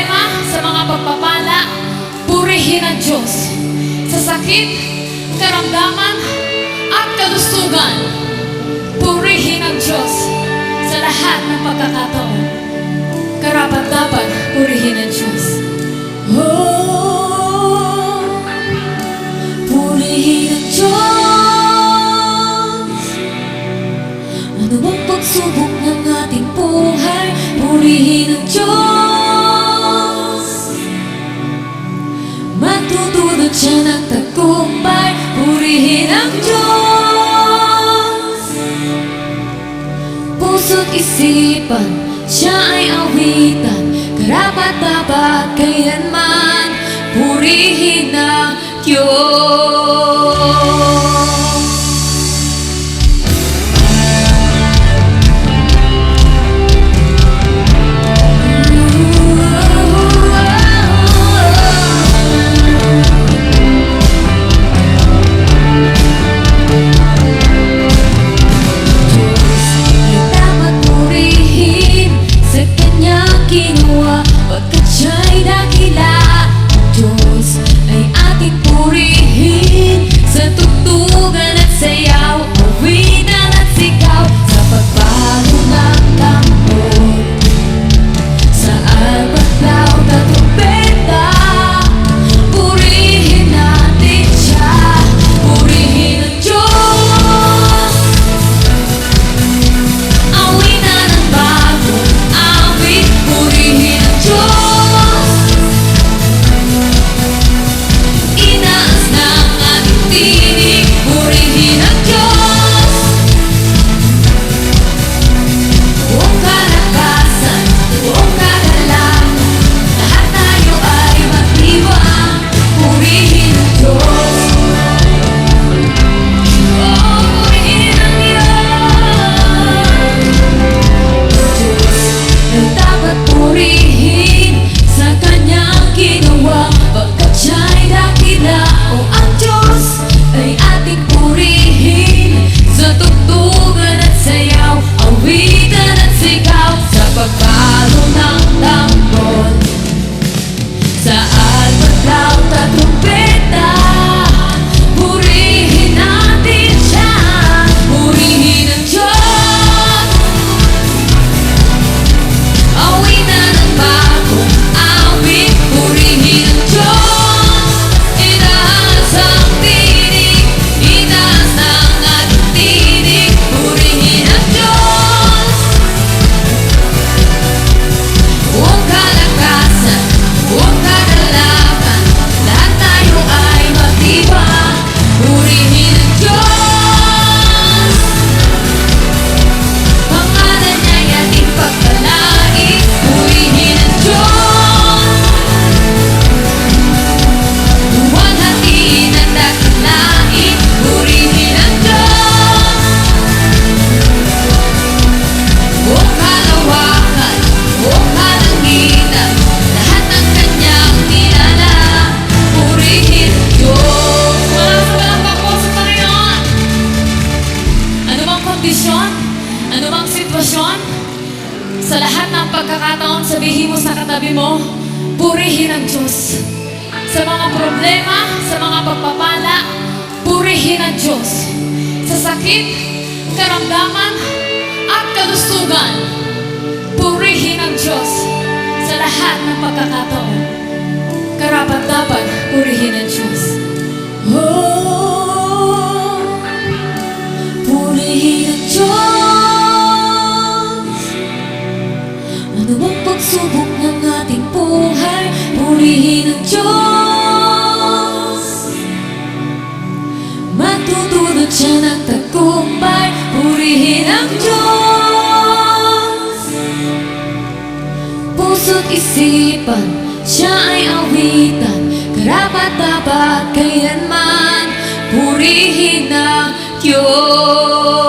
problema, sa mga pagpapala, purihin ang Diyos. Sa sakit, karamdaman, at kalusugan, purihin ang Diyos sa lahat ng pagkakataon. Karapat dapat purihin ang Diyos. Oh, purihin ang Diyos. Ano bang pagsubok ng ating buhay? Purihin ang Diyos. Pagpatyan at tagumpay Purihin ang Diyos. Puso't isipan Siya ay awitan. Karapat dapat kayan man Purihin ang Diyos? problema, sa mga pagpapala, purihin ang Diyos. Sa sakit, karamdaman, at kalusugan, purihin ang Diyos sa lahat ng pagkakataon. Karapat dapat purihin ang Diyos. Oh, purihin ang Diyos. Ano ang pagsubok ng ating buhay? Purihin ang Diyos. isipan Siya ay awitan. Karapat dapat kayanman Purihin ang Diyos.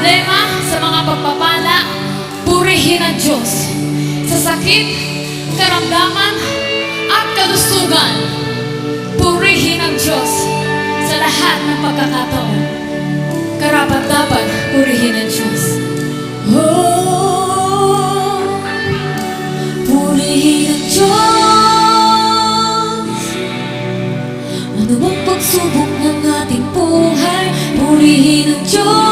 problema, sa mga pagpapala, purihin ang Diyos. Sa sakit, karamdaman, at kalusugan, purihin ang Diyos sa lahat ng pagkakataon. Karapat dapat purihin ang Diyos. Oh, purihin ang Diyos. Ano ang pagsubok ng ating buhay? Purihin ang Diyos.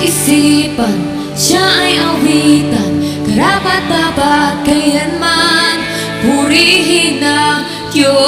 isipan Siya ay awitan. Karapat dapat kayanman Purihin ang Diyos.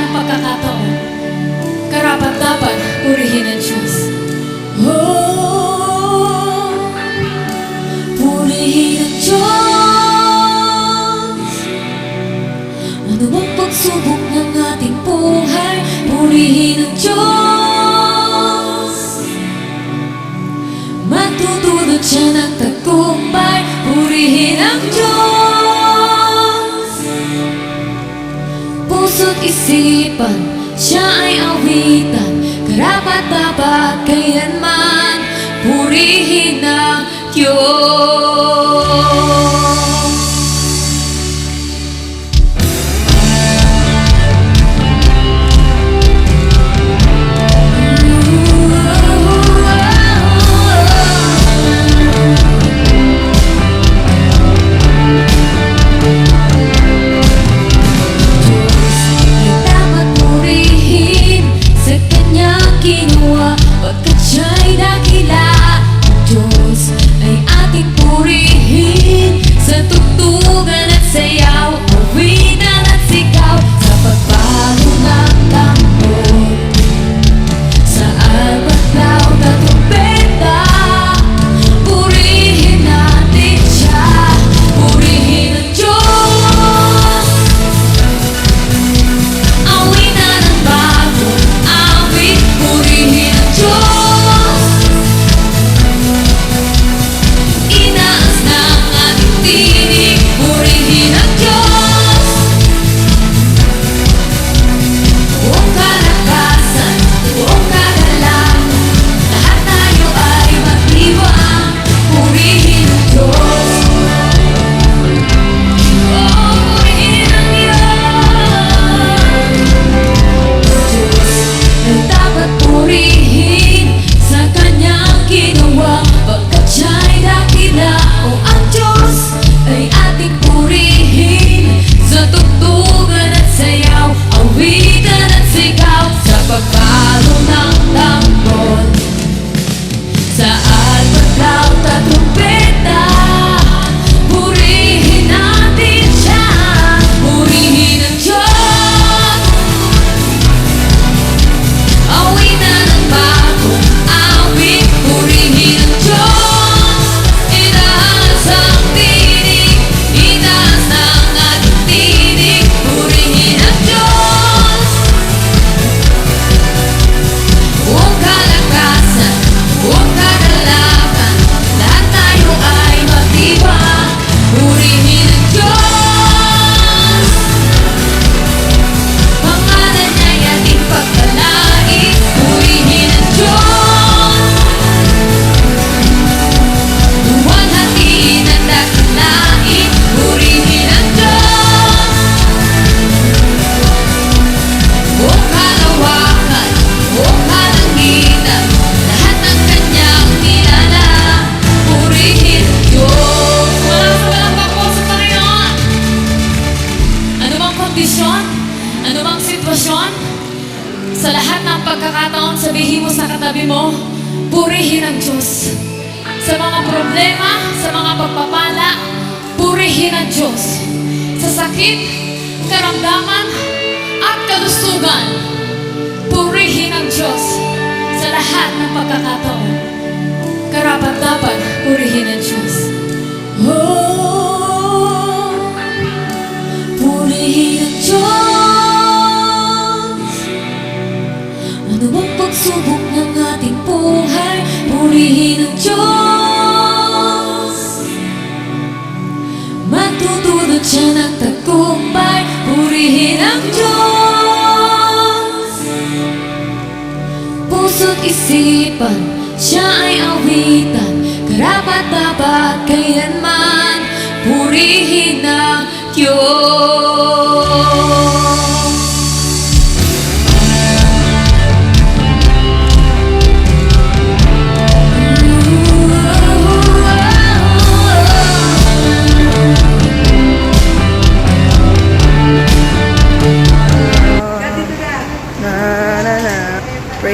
me poca. siya ay awitan. Karapat dapat kayan man Purihin ang Diyos.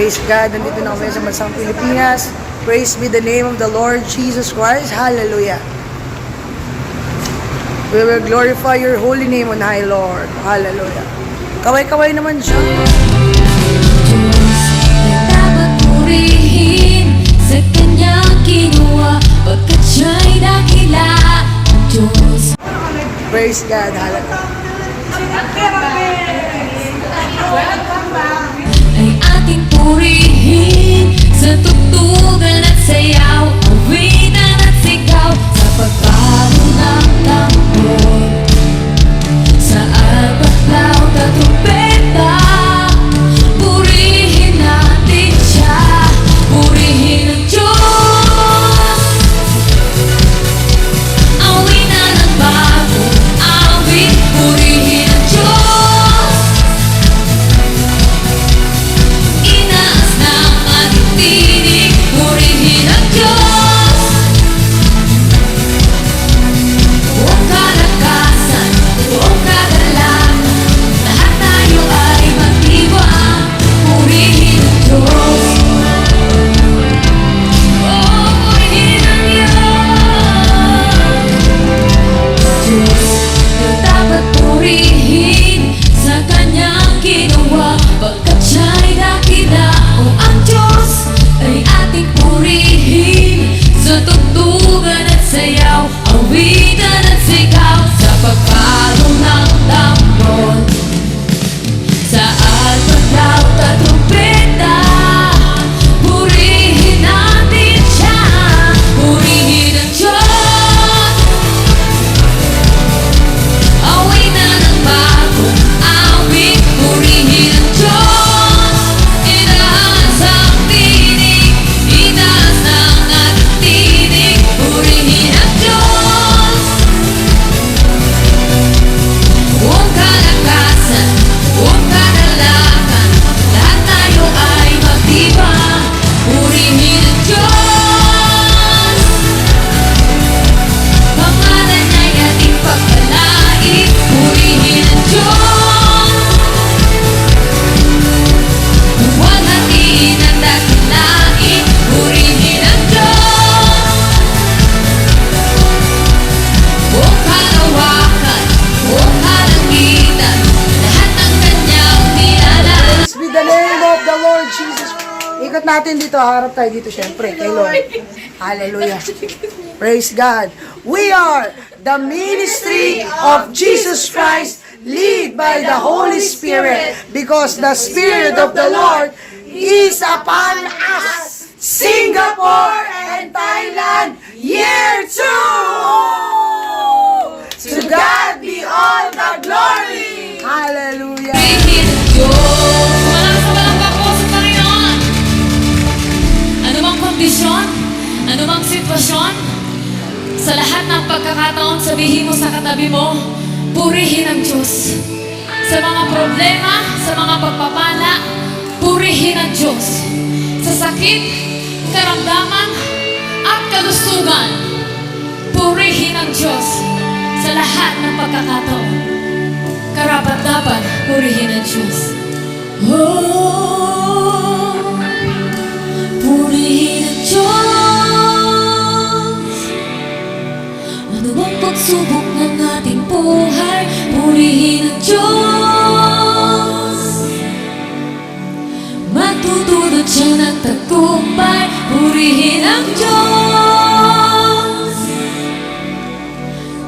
Praise God, nandito na kami sa Mansang Pilipinas. Praise be the name of the Lord Jesus Christ. Hallelujah. We will glorify your holy name on high, Lord. Hallelujah. Kaway-kaway naman siya. Diyos na dapat purihin sa kanyang kinuha pagkat siya'y dakila. Diyos. Praise God. Hallelujah purihin Sa tugtugan at sayaw Awitan at sigaw Sa pagpalo ng tambor Sa alpaklaw na trumpeta natin dito, harap tayo dito syempre, kay Lord. Hallelujah. Praise God. We are the ministry of Jesus Christ, lead by the Holy Spirit, because the Spirit of the Lord is upon us. Singapore and Thailand, year two! To God be all the glory! Hallelujah! Pagkakataon, sabihin mo sa katabi mo, purihin ang Diyos. Sa mga problema, sa mga pagpapala, purihin ang Diyos. Sa sakit, karamdaman, at kalusugan, purihin ang Diyos. Sa lahat ng pagkakataon, karapat dapat purihin ang Diyos. Oh, purihin ang Diyos. Bang pagsubok ng ating buhay, purihin ang Diyos. Matutulot siya ng tagumpay, purihin ang Diyos.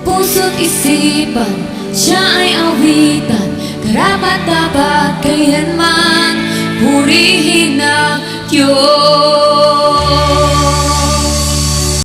Puso't isipan, siya ay awitan. Karapat dapat kailanman Purihin ang Diyos